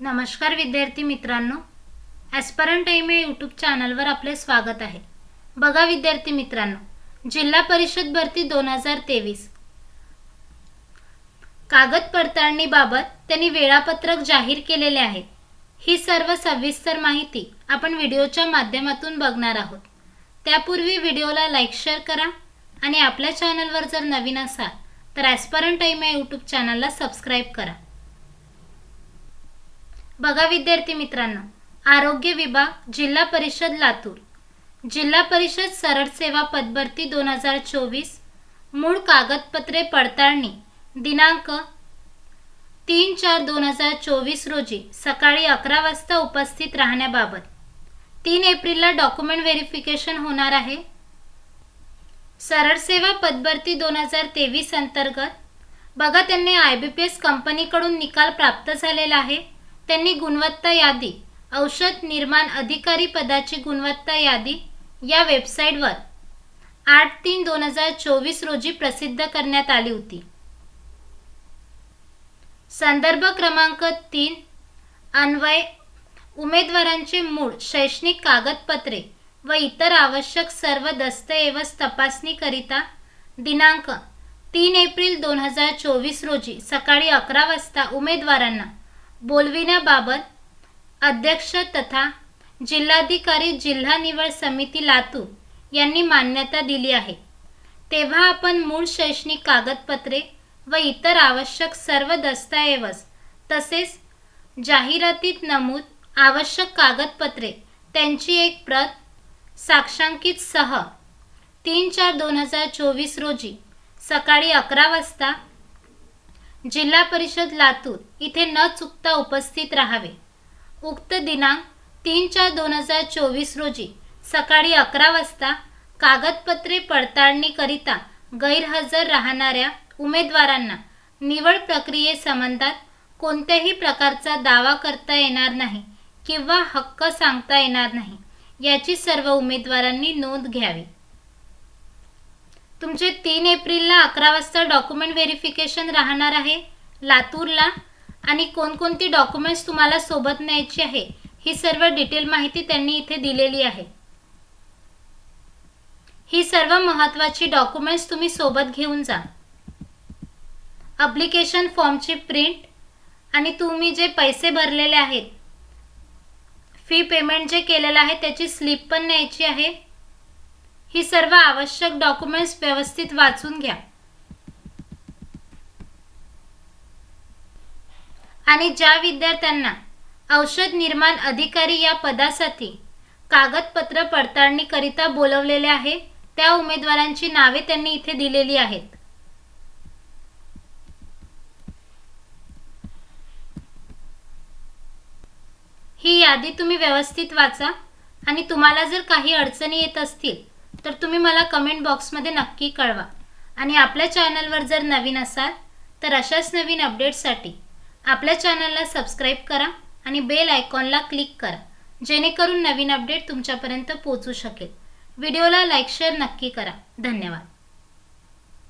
नमस्कार विद्यार्थी मित्रांनो. ॲस्परंट टाईम या यूट्यूब चॅनलवर आपले स्वागत आहे. बघा विद्यार्थी मित्रांनो जिल्हा परिषद भरती दोन हजार तेवीस. कागद पडताळणीबाबत त्यांनी वेळापत्रक जाहीर केलेले आहे ही सर्व सविस्तर माहिती आपण व्हिडिओच्या माध्यमातून बघणार आहोत. त्यापूर्वी व्हिडिओला लाईक शेअर करा आणि आपल्या चॅनलवर जर नवीन असाल तर ॲस्परंट टाईम या यूट्यूब चॅनलला सबस्क्राईब करा. बघा विद्यार्थी मित्रांनो आरोग्य विभाग जिल्हा परिषद लातूर. जिल्हा परिषद सरळ सेवा पदभरती दोन हजार चोवीस मूळ कागदपत्रे पडताळणी दिनांक तीन चार दोन हजार चोवीस रोजी सकाळी अकरा वाजता उपस्थित राहण्याबाबत. तीन एप्रिलला डॉक्युमेंट व्हेरिफिकेशन होणार आहे. सरळ सेवा पदभरती दोन हजार तेवीस अंतर्गत बघा त्यांनी आय बी पी एस कंपनीकडून निकाल प्राप्त झालेला आहे. त्यांनी गुणवत्ता यादी औषध निर्माण अधिकारी पदाची गुणवत्ता यादी या वेबसाईटवर आठ तीन दोन हजार चोवीस रोजी प्रसिद्ध करण्यात आली होती. संदर्भ क्रमांक तीन अन्वय उमेदवारांचे मूळ शैक्षणिक कागदपत्रे व इतर आवश्यक सर्व दस्तऐवज तपासणीकरिता दिनांक तीन एप्रिल दोन हजार चोवीस रोजी सकाळी अकरा वाजता उमेदवारांना बोलविण्याबाबत अध्यक्ष तथा जिल्हाधिकारी जिल्हा निवड समिती लातूर यांनी मान्यता दिली आहे. तेव्हा आपण मूळ शैक्षणिक कागदपत्रे व इतर आवश्यक सर्व दस्तऐवज तसेच जाहिरातीत नमूद आवश्यक कागदपत्रे त्यांची एक प्रत साक्षांकित सह तीन चार दोन हजार चोवीस रोजी सकाळी अकरा वाजता जिल्हा परिषद लातूर इथे न चुकता उपस्थित राहावे. उक्त दिनांक तीन चार दोन हजार चोवीस रोजी सकाळी अकरा वाजता कागदपत्रे पडताळणीकरिता गैरहजर राहणाऱ्या उमेदवारांना निवड प्रक्रियेसंबंधात कोणत्याही प्रकारचा दावा करता येणार नाही किंवा हक्क सांगता येणार नाही याची सर्व उमेदवारांनी नोंद घ्यावी. तुमचे तीन एप्रिलला अकरा वाजता डॉक्युमेंट व्हेरिफिकेशन राहणार आहे लातूरला. आणि कोणकोणती डॉक्युमेंट्स तुम्हाला सोबत न्यायची आहे ही सर्व डिटेल माहिती त्यांनी इथे दिलेली आहे. ही सर्व महत्त्वाची डॉक्युमेंट्स तुम्ही सोबत घेऊन जा. अप्लिकेशन फॉर्मची प्रिंट आणि तुम्ही जे पैसे भरलेले आहेत फी पेमेंट जे केलेलं आहे त्याची स्लिप पण न्यायची आहे. ही सर्व आवश्यक डॉक्युमेंट्स व्यवस्थित वाचून घ्या. आणि ज्या विद्यार्थ्यांना औषध निर्माण अधिकारी या पदासाठी कागदपत्र पडताळणीकरिता बोलवलेले आहे त्या उमेदवारांची नावे त्यांनी इथे दिलेली आहेत. ही यादी तुम्ही व्यवस्थित वाचा आणि तुम्हाला जर काही अडचणी येत असतील तर तुम्ही मला कमेंट बॉक्समध्ये नक्की कळवा. आणि आपल्या चॅनलवर जर नवीन असाल तर अशाच नवीन अपडेट्ससाठी आपल्या चॅनलला सबस्क्राईब करा आणि बेल आयकॉनला क्लिक करा जेणेकरून नवीन अपडेट तुमच्यापर्यंत पोचू शकेल. व्हिडिओला लाईक शेअर नक्की करा. धन्यवाद.